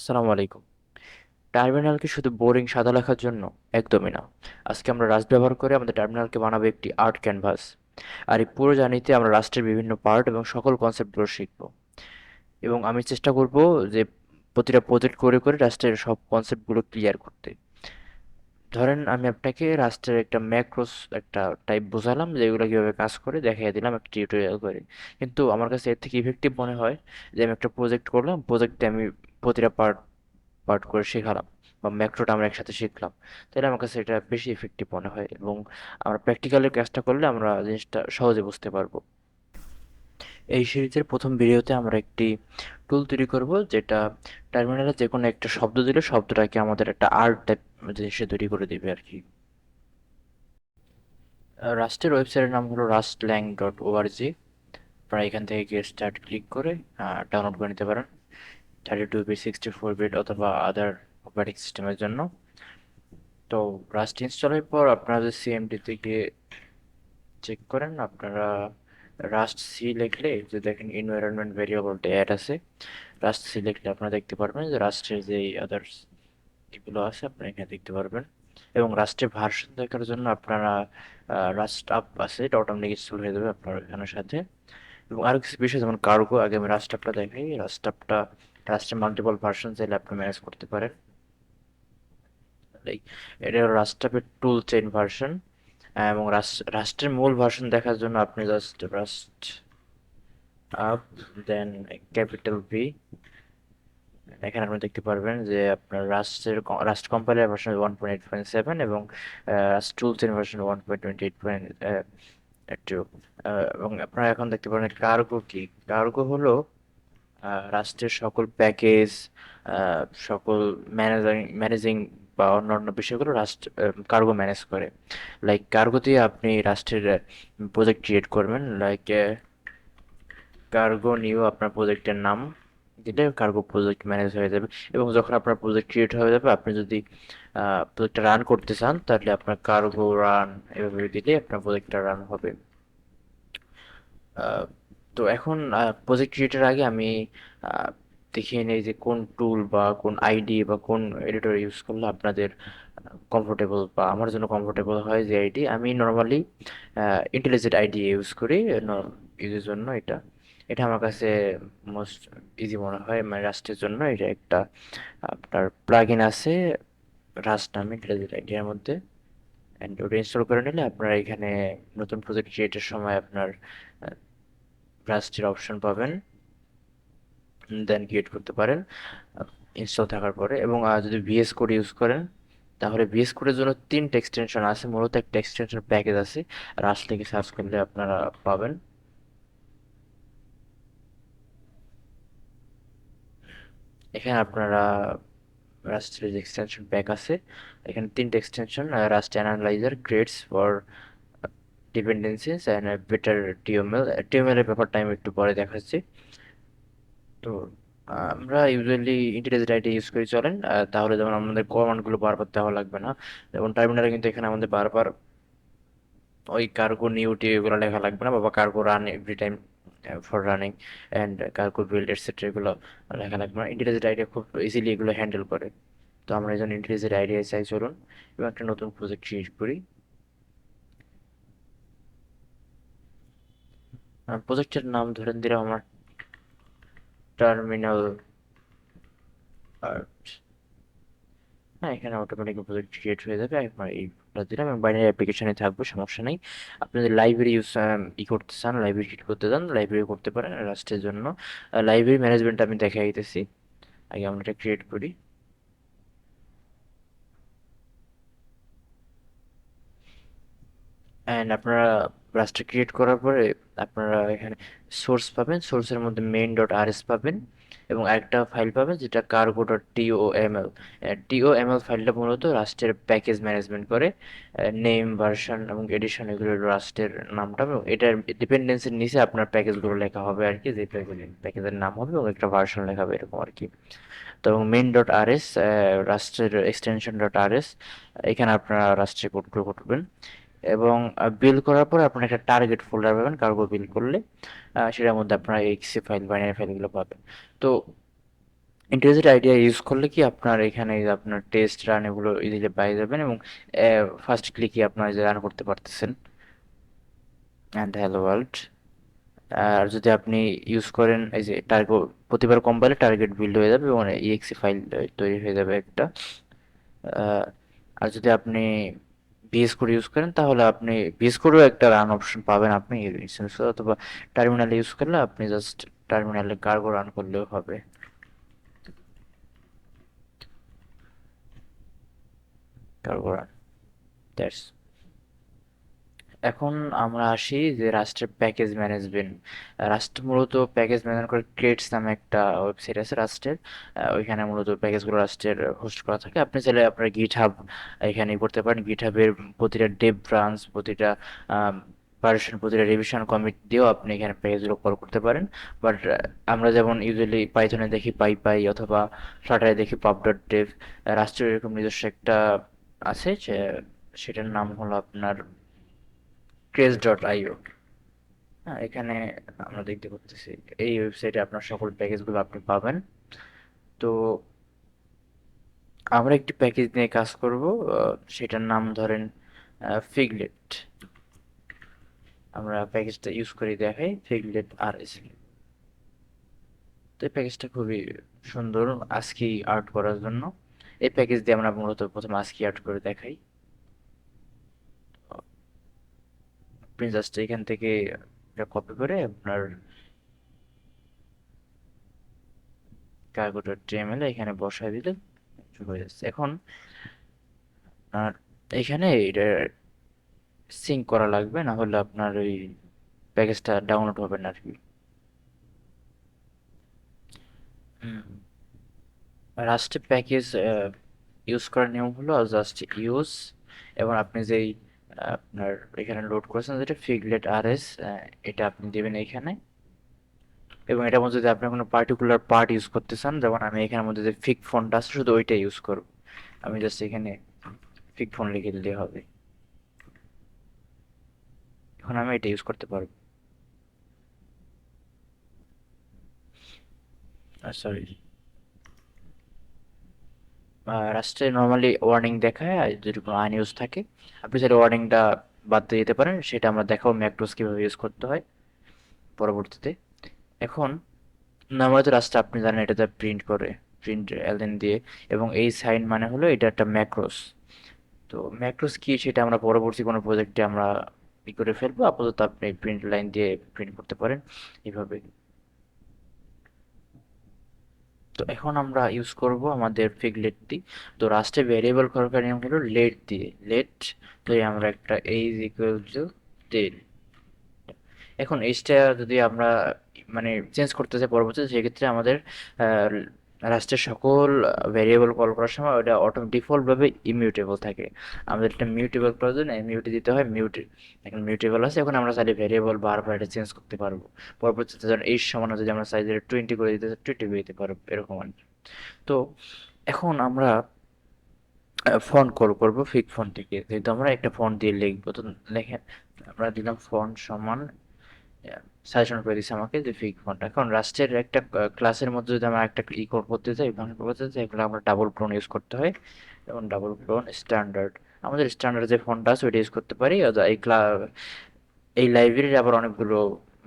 আসসালামু আলাইকুম। টার্মিনালকে শুধু বোরিং সাদা লেখার জন্য একদমই না। আজকে আমরা রাস্ট ব্যবহার করে আমাদের টার্মিনালকে বানাবো একটি আর্ট ক্যানভাস। আর এই পুরো জার্নিতে আমরা রাষ্ট্রের বিভিন্ন পার্ট এবং সকল কনসেপ্টগুলো শিখব। এবং আমি চেষ্টা করব যে প্রতিটা প্রজেক্ট করে করে রাষ্ট্রের সব কনসেপ্টগুলো ক্লিয়ার করতে। ধরেন আমি আপনাকে রাষ্ট্রের একটা ম্যাক্রোস একটা টাইপ বোঝালাম যে এগুলো কীভাবে কাজ করে দেখাই দিলাম একটা টিউটোরিয়াল করে। কিন্তু আমার কাছে এর থেকে ইফেক্টিভ মনে হয় যে আমি একটা প্রজেক্ট করলাম, প্রজেক্টে আমি প্রতিটা পার্ট পার্ট করে শেখালাম বা ম্যাক্রোটা আমরা একসাথে শিখলাম। তাহলে আমার কাছে এটা বেশি ইফেক্টিভ মনে হয় এবং আমরা প্র্যাকটিক্যালি কাজটা করলে আমরা জিনিসটা সহজে বুঝতে পারব। এই সিরিজের প্রথম ভিডিওতে আমরা একটি টুল তৈরি করব যেটা টার্মিনালে যে কোনো একটা শব্দ দিলে শব্দটাকে আমাদের একটা আর্ট টাইপ জিনিসে তৈরি করে দেবে আর কি রাস্টের ওয়েবসাইটের নাম হলো রাস্ট ল্যাং ডট ওআরজি আপনারা এখান থেকে গিয়ে স্টার্ট ক্লিক করে ডাউনলোড করে নিতে পারেন। Thirty two bit sixty four bit অথবা আদার অপারেটিং সিস্টেমের জন্য। তো রাস্ট ইনস্টলের পর আপনারা যদি সিএমডিতে গিয়ে চেক করেন, আপনারা রাস্ট সি লিখলে যে দেখেন এনভায়রনমেন্ট ভেরিয়েবলটা অ্যাড আছে রাস্ট সি লিখলে আপনারা দেখতে পারবেন যে রাস্টের যে আদার্স এগুলো আছে, আপনারা এখানে দেখতে পারবেন। এবং রাস্টের ভার্সন দেখার জন্য আপনারা রাস্ট আপ আছে, এটা অটোমেটিক ইনস্টল হয়ে যাবে আপনার এখানের সাথে। এবং আরও কিছু বিষয়, যেমন কার্গো, আগে আমি রাস্ট আপটা দেখাই রাস্ট আপটা রাস্টের মাল্টিপল ভার্সন চাইলে আপনি ম্যানেজ করতে পারেন। এটা হলো রাস্টাপের টুল চেইন ভার্সন এবং রাষ্ট্রের মূল ভার্সন দেখার জন্য আপনি জাস্ট রাস্ট আপ দেন ক্যাপিটাল ভি এখানে আপনি দেখতে পারবেন যে আপনার রাষ্ট্রের rust compiler version one point eight point seven এবং rust toolchain version one point twenty eight point two এবং আপনারা এখন দেখতে পারেন কার্গো কি। কার্গো হলো রাষ্ট্রের সকল প্যাকেজ সকল ম্যানেজিং ম্যানেজিং বা অন্যান্য বিষয়গুলো রাষ্ট্র কার্গো ম্যানেজ করে। লাইক কার্গোতে আপনি রাষ্ট্রের প্রজেক্ট ক্রিয়েট করবেন। লাইক কার্গো নিউ আপনার প্রজেক্টের নাম দিলে কার্গো প্রজেক্ট ম্যানেজ হয়ে যাবে। এবং যখন আপনার প্রজেক্ট ক্রিয়েট হয়ে যাবে, আপনি যদি প্রজেক্টটা রান করতে চান, তাহলে আপনার কার্গো রান এভাবে দিলে আপনার প্রজেক্টটা রান হবে। তো এখন প্রজেক্ট ক্রিয়েটের আগে আমি দেখিয়ে নেই যে কোন টুল বা কোন আইডি বা কোন এডিটর ইউজ করলে আপনাদের কমফোর্টেবল বা আমার জন্য কমফোর্টেবল হয় যে আইডি আমি নর্মালি ইন্টেলিজেন্ট আইডি ইউজ করি ইউজের জন্য এটা। এটা আমার কাছে মোস্ট ইজি মনে হয় মানে রাস্টের জন্য। এটা একটা আপনার প্লাগ ইন আছে রাস্ট নামে ইন্টেলিজেন্ট আইডিয়ার মধ্যে। অ্যান্ড ওটা ইনস্টল করে নিলে আপনার এখানে নতুন প্রজেক্ট ক্রিয়েটের সময় আপনার রাস্টের অপশন পাবেন দেন ক্রিয়েট করতে পারেন ইনস্টল থাকার পরে। এবং যদি ভিএস কোড ইউজ করেন, তাহলে ভিএস কোডের জন্য তিনটা এক্সটেনশন আছে, মূলত একটা এক্সটেনশন প্যাকেজ আছে। রাস্ট থেকে সার্চ করলে আপনারা পাবেন। এখানে আপনারা রাস্টের যে এক্সটেনশন প্যাক আছে, এখানে তিনটে extension rust analyzer crates for dependencies and better TOML এর ব্যাপারটা আমি একটু পরে দেখাচ্ছি। তো, আমরা ইউজুয়ালি ইন্টিগ্রেটেড আইডি ইউজ করে, চলেন। তাহলে যেমন আমাদের কমান্ডগুলো বারবার দেওয়া লাগবে না। যেমন টার্মিনালে কিন্তু এখানে আমাদের বারবার ওই কার্গো নিউটি এগুলো লেখা লাগবে না, বা cargo run every time for running and cargo build etcetera এগুলো লেখা লাগবে না। ইন্টিগ্রেটেড আইডিয়া খুব ইজিলি এগুলো হ্যান্ডেল করে। তো আমরা এই জন্য ইন্টিগ্রেটেড আইডিয়া চাই, চলুন। এবং একটা নতুন প্রজেক্ট ক্রিয়েট করি। প্রজেক্টের নাম ধরেন দিলাম আমার টার্মিনাল হ্যাঁ এখানে অটোমেটিক প্রজেক্ট ক্রিয়েট হয়ে যাবে। আপনার এইটা দিলাম। এবং বাইনারি অ্যাপ্লিকেশনে থাকবে, সমস্যা নেই। আপনি যদি লাইব্রেরি ইউজ ই করতে চান লাইব্রেরি ক্রিয়েট করতে চান লাইব্রেরি করতে পারেন। রাস্টের জন্য লাইব্রেরি ম্যানেজমেন্ট আমি দেখাই দিতেছি আগে আমরা এটা ক্রিয়েট করি। অ্যান্ড আপনারা ব্রাশটা ক্রিয়েট করার পরে আপনারা এখানে সোর্স পাবেন। সোর্সের মধ্যে মেইন ডট আর এস পাবেন এবং একটা ফাইল পাবেন যেটা cargo dot T O M L T O M L ফাইলটা মূলত রাস্টের প্যাকেজ ম্যানেজমেন্ট করে। নেম ভার্সন এবং এডিশন এগুলো রাস্টের নামটা এবং এটার ডিপেন্ডেন্সির নিচে আপনার প্যাকেজগুলো লেখা হবে আর কি, যে প্যাকেজের নাম হবে এবং একটা ভার্সন লেখা হবে এরকম আর কি। তো এবং মেইন ডট আর এস রাস্টের এক্সটেনশন ডট আর এস এখানে আপনারা রাস্ট্রের কোডগুলো করবেন। এবং বিল করার পর আপনার একটা টার্গেট ফোল্ডার পাবেন কার্গো বিল করলে সেটার মধ্যে আপনারা এক্সি ফাইল বাইনারি ফাইলগুলো পাবেন। তো ইন্টিগ্রেটেড আইডিয়া ইউজ করলে কি আপনার এখানে আপনার টেস্ট রান এগুলো ইজিলি পেয়ে যাবেন এবং ফার্স্ট ক্লিকই আপনার যে রান করতে পারতেছেন। অ্যান্ড হ্যালো ওয়ার্ল্ড আর যদি আপনি ইউজ করেন, এই যে টার্গো প্রতিবার কম্পাইলে টার্গেট বিল্ড হয়ে যাবে এবং ইএক্সি ফাইল তৈরি হয়ে যাবে একটা। আর যদি আপনি ভিএস কোড ইউজ করেন, তাহলে আপনি ভিএস কোডও একটা রান অপশন পাবেন আপনি অথবা টার্মিনাল ইউজ করলে আপনি জাস্ট টার্মিনালে কার্গো রান করলেও হবে। কার্গো রান দ্যাটস এখন আমরা আসি যে রাষ্ট্রের প্যাকেজ ম্যানেজমেন্ট রাষ্ট্র মূলত প্যাকেজ ম্যানেজ করে ক্রিয়েটস নামে একটা ওয়েবসাইট আছে রাষ্ট্রের। ওইখানে মূলত প্যাকেজগুলো রাষ্ট্রের হোস্ট করা থাকে। আপনি চাইলে আপনার গিট হাব এখানে করতে পারেন। গিট হাবের প্রতিটা ডেভ ব্রাঞ্চ প্রতিটা ভার্সন প্রতিটা রিভিশন কমিট দিয়েও আপনি এখানে প্যাকেজগুলো কল করতে পারেন। বাট আমরা যেমন ইউজুয়ালি পাইথনে দেখি পাই পাই অথবা ফ্লাটারে দেখি পাব ডট ডেভ রাষ্ট্রের এরকম নিজস্ব একটা আছে সেটার নাম হলো আপনার ক্রেজ ডট আইও এখানে আমরা দেখতে পাচ্ছি এই ওয়েবসাইটে আপনার সকল প্যাকেজগুলো আপনি পাবেন। তো আমরা একটি প্যাকেজ নিয়ে কাজ করব সেটার নাম ধরেন ফিগলেট আমরা প্যাকেজটা ইউজ করে দেখাই ফিগলেট আর এস তো এই প্যাকেজটা খুবই সুন্দর আজকি আর্ট করার জন্য। এই প্যাকেজ দিয়ে আমরা মূলত প্রথমে আজকি আর্ট করে দেখাই। আপনি জাস্ট এখান থেকে কপি করে আপনার কার্গো ডট টিএমএল এখানে বসায় দিলে হয়ে যাচ্ছে। এখন আপনার এখানে এটা সিঙ্ক করা লাগবে, না হলে আপনার ওই প্যাকেজটা ডাউনলোড হবে না আর কি রাস্টে প্যাকেজ ইউজ করার নিয়ম হলো জাস্ট ইউজ এবং আপনি যেই আপনার এখানে লোড করেছেন যেটা ফিগলেট আর এস এটা আপনি দেবেন এখানে এবং এটার মধ্যে যদি আপনি কোনো পার্টিকুলার পার্ট ইউজ করতে চান, যেমন আমি এখানের মধ্যে যে ফিক ফোনটা আছে, শুধু ওইটা ইউজ করব। আমি জাস্ট এখানে ফিক ফোন লিখে দিলে হবে। এখন আমি এটা ইউজ করতে পারব। সরি রাস্টে নর্মালি ওয়ার্নিং দেখায়, আর যদি কোনো আনইউজ থাকে, আপনি চাইলে ওয়ার্নিংটা বাদ দিয়ে দিতে পারেন, সেটা আমরা দেখাবো ম্যাক্রোস কীভাবে ইউজ করতে হয় পরবর্তীতে। এখন নর্মালি তো রাস্তা আপনি জানেন এটাতে প্রিন্ট করে প্রিন্ট এলএন দিয়ে, এবং এই সাইন মানে হলো এটা একটা ম্যাক্রোস তো ম্যাক্রোস কী সেটা আমরা পরবর্তী কোনো প্রজেক্টে আমরা ই করে ফেলব, আপাতত আপনি প্রিন্ট লাইন দিয়ে প্রিন্ট করতে পারেন, এইভাবে। তো এখন আমরা ইউজ করব আমাদের ফিগ লেটটি তো লাস্টে ভেরিয়েবল করার নিয়ম হলো লেট দিয়ে। লেট তো আমরা একটা এইজ ইকুয়াল টু টেন এখন এইচটা যদি আমরা মানে চেঞ্জ করতে চাই পরবর্তীতে, সেক্ষেত্রে আমাদের রাষ্ট্রের সকল ভেরিয়েবল কল করার সময় ওটা অটো ডিফল্টভাবে ইমিউটেবল থাকে। আমাদের একটা মিউটেবল করার জন্য মিউটে দিতে হয় মিউট এখন মিউটেবল আছে, এখন আমরা চাইলে ভেরিয়েবল বারবার এটা চেঞ্জ করতে পারব। পরবর্তীতে ধরেন এই সমান যদি আমরা সাইজের টোয়েন্টি করে দিতে টোয়েন্টি করে দিতে পারব এরকম আর। তো এখন আমরা ফন্ট কল করব ফিক ফন্ট থেকে। যেহেতু আমরা একটা ফন্ট দিয়ে লিখব, তো লেখেন আমরা দিলাম ফন্ট সমান সাজেশন করে দিচ্ছে আমাকে যে ফিক ফন্ট এখন রাষ্ট্রের একটা ক্লাসের মধ্যে যদি আমরা একটা ই করতে চাই ফাংশন করতে চাই এগুলো আমরা ডাবল ক্লোন ইউজ করতে হয় এবং ডাবল ক্লোন স্ট্যান্ডার্ড আমাদের স্ট্যান্ডার্ড যে ফন্টটা আছে, ওইটা ইউজ করতে পারি। এই এই লাইব্রেরির আবার অনেকগুলো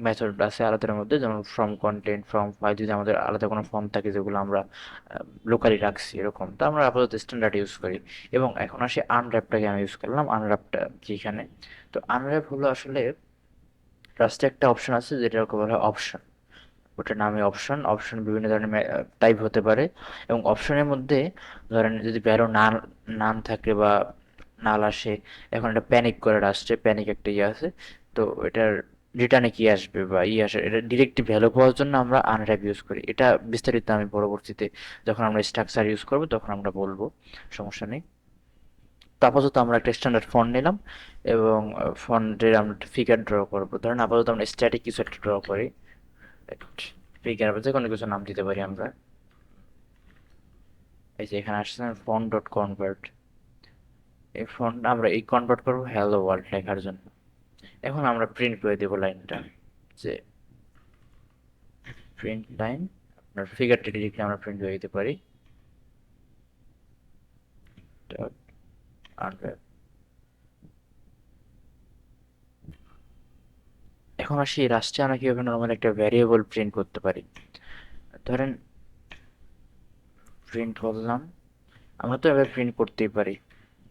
মেথড আছে আলাদার মধ্যে, যেমন ফ্রম কন্টেন্ট ফ্রম ফাইল যদি আমাদের আলাদা কোনো ফর্ম থাকে যেগুলো আমরা লোকালি রাখছি এরকম। তো আমরা আপাতত স্ট্যান্ডার্ড ইউজ করি। এবং এখন আসি আনর্যাপটাকে আমি ইউজ করলাম আনর্যাপটা কি এখানে তো আনর্যাপ হলো আসলে লাস্টে একটা অপশন আছে যেটাকে বলা হয় অপশন ওটার নামে অপশন অপশন বিভিন্ন ধরনের টাইপ হতে পারে এবং অপশনের মধ্যে ধরেন যদি ভ্যালু নান নাম থাকে বা নাল আসে, এখন এটা প্যানিক করে আসছে প্যানিক একটা ইয়ে আছে, তো এটার রিটার্নে কি আসবে বা ই আসে, এটা ডিরেক্ট ভ্যালু পাওয়ার জন্য আমরা আনর্যাপ ইউজ করি। এটা বিস্তারিত আমি পরবর্তীতে যখন আমরা স্ট্রাকচার ইউজ করব তখন আমরা বলব, সমস্যা নেই। আপাতত আমরা একটা স্ট্যান্ডার্ড ফন্ট নিলাম এবং ফন্টের আমরা একটা ফিগার ড্র করব। ধরেন আপাতত আমরা স্ট্যাটিক কিছু একটা ড্র করি। ফিগার যে কোনো কিছু নাম দিতে পারি আমরা। এই যে এখানে আসছে ফন্ট ডট কনভার্ট এই ফন্ট আমরা এই কনভার্ট করব হ্যালো ওয়ার্ল্ড লেখার জন্য। এখন আমরা প্রিন্ট করে দেবো লাইনটা। যে প্রিন্ট লাইন আপনার ফিগারটা ডিরেক্টলি আমরা প্রিন্ট করে দিতে পারি। এখন আসি রাষ্ট্রে আমরা কীভাবে নর্মাল একটা ভ্যারিয়েবল প্রিন্ট করতে পারি। ধরেন প্রিন্ট করলাম। আমরা তো এবার প্রিন্ট করতেই পারি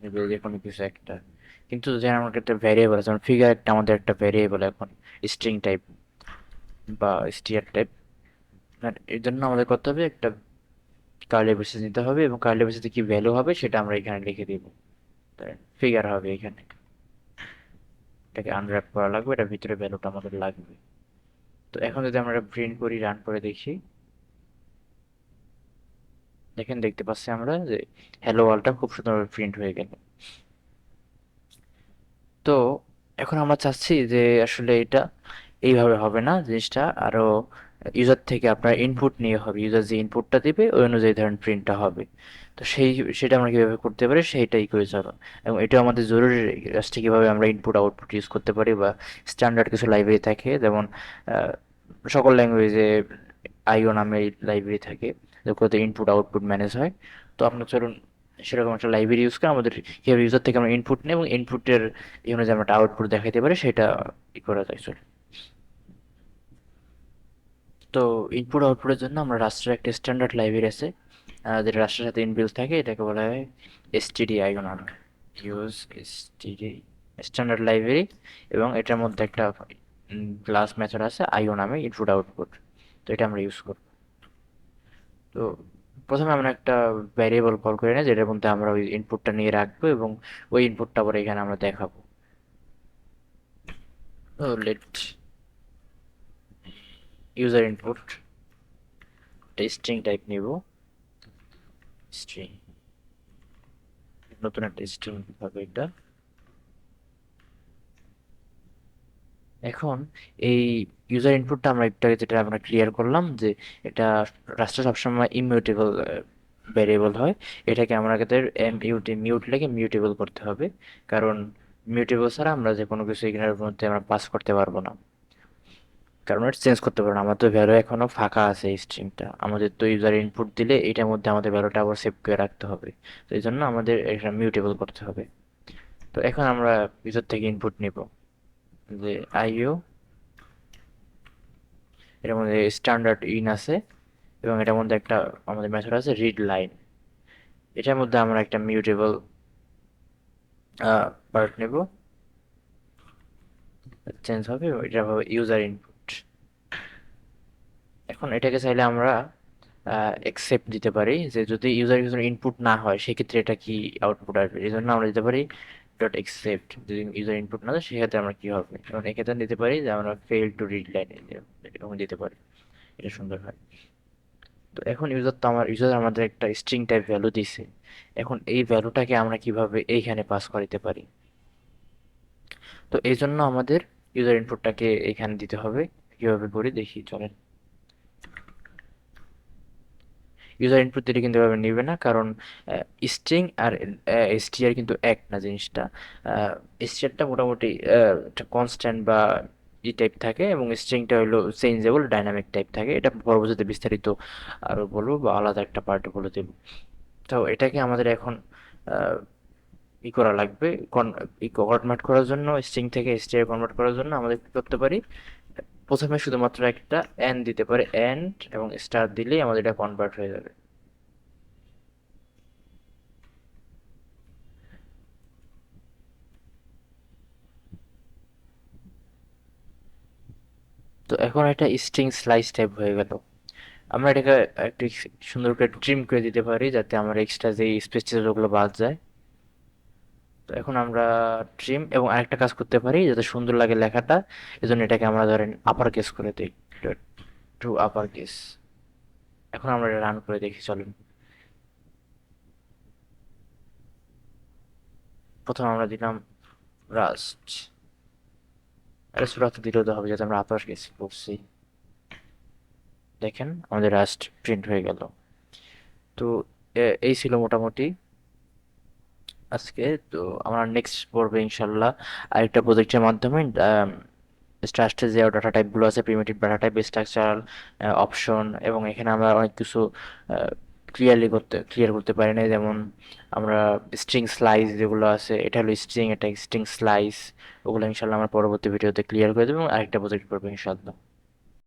যে কোনো কিছু একটা। কিন্তু যে আমার একটা ভ্যারিয়েবল আছে, যেমন ফিগার একটা আমাদের একটা ভ্যারিয়েবল এখন স্ট্রিং টাইপ বা স্টিয়ার টাইপের জন্য আমাদের করতে হবে একটা কার্লি বেসিস নিতে হবে এবং কার্লি বেসিসে কি ভ্যালু হবে সেটা আমরা এখানে লিখে দিব। ফিগার হবে এখানে। এটাকে আনর্যাপ করা লাগবে, এটার ভিতরে ভ্যালুটা আমাদের লাগবে। তো এখন যদি আমরা প্রিন্ট করি রান করে দেখি। দেখেন, দেখতে পাচ্ছি আমরা যে হ্যালো ওয়ালটা খুব সুন্দরভাবে প্রিন্ট হয়ে গেল। তো এখন আমরা চাচ্ছি যে আসলে এটা এইভাবে হবে না, জিনিসটা আরও ইউজার থেকে আপনার ইনপুট নিয়ে হবে ইউজার যে ইনপুটটা দেবে, ওই অনুযায়ী ধরেন প্রিন্টটা হবে। তো সেই, সেটা আমরা কীভাবে করতে পারি, সেইটাই করে চলো এবং এটা আমাদের জরুরি কাজটি কীভাবে আমরা ইনপুট আউটপুট ইউজ করতে পারি বা স্ট্যান্ডার্ড কিছু লাইব্রেরি থাকে, যেমন সকল ল্যাঙ্গুয়েজে আইও নামে লাইব্রেরি থাকে, যেগুলোতে ইনপুট আউটপুট ম্যানেজ হয়। তো আপনার চলুন, সেরকম একটা লাইব্রেরি ইউজ করে আমাদের কীভাবে ইউজার থেকে আমরা ইনপুট নিই এবং ইনপুটের অনুযায়ী আমরা একটা আউটপুট দেখাইতে পারি, সেটা ই করা যায়, চলুন। তো ইনপুট আউটপুটের জন্য আমরা রাষ্ট্রের একটা স্ট্যান্ডার্ড লাইব্রেরি আছে যেটা রাষ্ট্রের সাথে ইনবিল থাকে, এটাকে বলা হয় এসটিডি আইওনার ইউজ এসটিডি স্ট্যান্ডার্ড লাইব্রেরি এবং এটার মধ্যে একটা ক্লাস মেথড আছে আইও নামে ইনপুট আউটপুট তো এটা আমরা ইউজ করব। তো প্রথমে আমরা একটা ভ্যারিয়েবল কল করে নিই, যেটার মধ্যে আমরা ওই ইনপুটটা নিয়ে রাখব, এবং ওই ইনপুটটা আবার এখানে আমরা দেখাবো। Let user input string type নিব স্ট্রিং নতুন একটা স্ট্রিং হবে এটা। এখন এই ইউজার ইনপুটটা আমরা একটা যেটা আমরা ক্লিয়ার করলাম যে এটা রাষ্ট্র সবসময় ইমিউটেবল ভ্যারিয়েবল হয়। এটাকে আমাদের এম ইউটি মিউট লেগে মিউটেবল করতে হবে। কারণ মিউটেবল ছাড়া আমরা যে কোনো কিছু এখানের মধ্যে আমরা পাস করতে পারব না। কারণ এটা চেঞ্জ করতে পারব না। আমাদের ভ্যালু এখনও ফাঁকা আছে এই স্ট্রিংটা আমাদের তো ইউজার ইনপুট দিলে এটার মধ্যে আমাদের ভ্যালুটা আবার সেভ করে রাখতে হবে। তো এই জন্য আমাদের এটা মিউটেবল করতে হবে। তো এখন আমরা ইউজার থেকে ইনপুট নিব। যে আইও, এটার মধ্যে স্ট্যান্ডার্ড ইন আছে এবং এটার মধ্যে একটা আমাদের মেথড আছে রিড লাইন এটার মধ্যে আমরা একটা মিউটেবল পার্ট নেব। চেঞ্জ হবে, এটা হবে ইউজার ইনপুট এখন এটাকে চাইলে আমরা অ্যাকসেপ্ট দিতে পারি যে যদি ইউজার ইউজার ইনপুট না হয়, সেক্ষেত্রে এটা কি আউটপুট আসবে? এই জন্য আমরা দিতে পারি ডট এক্সেপ্ট যদি ইউজার ইনপুট না দেয় সেক্ষেত্রে আমরা কি হবে? এবং এক্ষেত্রে দিতে পারি যে আমরা ফেল টু রিড লাইন এরকম দিতে পারি। এটা সুন্দর হয়। তো এখন ইউজার তো আমার ইউজার আমাদের একটা স্ট্রিং টাইপ ভ্যালু দিছে। এখন এই ভ্যালুটাকে আমরা কীভাবে এইখানে পাস করাতে পারি? তো এই জন্য আমাদের ইউজার ইনপুটটাকে এখানে দিতে হবে। কীভাবে করি? দেখি, চলেন। ইউজার ইনপুট দিলে কিন্তু এভাবে নেবে না, কারণ স্ট্রিং আর এসটিআর কিন্তু এক না জিনিসটা। এসটিআরটা মোটামুটি একটা কনস্ট্যান্ট বা ই টাইপ থাকে এবং স্ট্রিংটা হলো চেঞ্জেবল ডাইনামিক টাইপ থাকে। এটা পরবর্তীতে বিস্তারিত আরও বলব বা আলাদা একটা পার্টে বলে দেব। তো এটাকে আমাদের এখন ই করা লাগবে কনভার্ট করার জন্য স্ট্রিং থেকে এসটিআর কনভার্ট করার জন্য আমাদের কী করতে পারি? প্রথমে শুধুমাত্র একটা এন দিতে পারে এন্ড এবং স্টার দিলেই আমাদের এটা কনভার্ট হয়ে যাবে। তো এখন এটা স্ট্রিং স্লাইস টাইপ হয়ে গেল। আমরা এটাকে একটু সুন্দর করে ট্রিম করে দিতে পারি, যাতে আমার এক্সট্রা যে স্পেস ওগুলো বাদ যায় তো এখন আমরা ট্রিম এবং আরেকটা কাজ করতে পারি যাতে সুন্দর লাগে লেখাটা, এজন্য এটাকে আমরা ধরেন আপার কেস করে দিই। টু আপার কেস এখন আমরা এটা রান করে দেখি, চলুন। প্রথম আমরা দিলাম রাস্ট এটা সুরাতে দিলেও তো হবে, যাতে আমরা আপার কেস করছি। দেখেন, আমাদের রাস্ট প্রিন্ট হয়ে গেল। তো এই ছিল মোটামুটি। আজকে। তো আমরা নেক্সট পর্বে ইনশাল্লাহ আরেকটা প্রজেক্টের মাধ্যমে স্ট্রাস্টে যে ডাটা টাইপগুলো আছে primitive data type structural option এবং এখানে আমরা অনেক কিছু ক্লিয়ারলি করতে ক্লিয়ার করতে পারি না যেমন আমরা স্ট্রিং স্লাইস যেগুলো আছে, এটা হলো স্ট্রিং এটা স্ট্রিং স্লাইস ওগুলো ইনশাল্লাহ আমরা পরবর্তী ভিডিওতে ক্লিয়ার করে দেবো এবং আরেকটা প্রজেক্ট করব ইনশাল্লাহ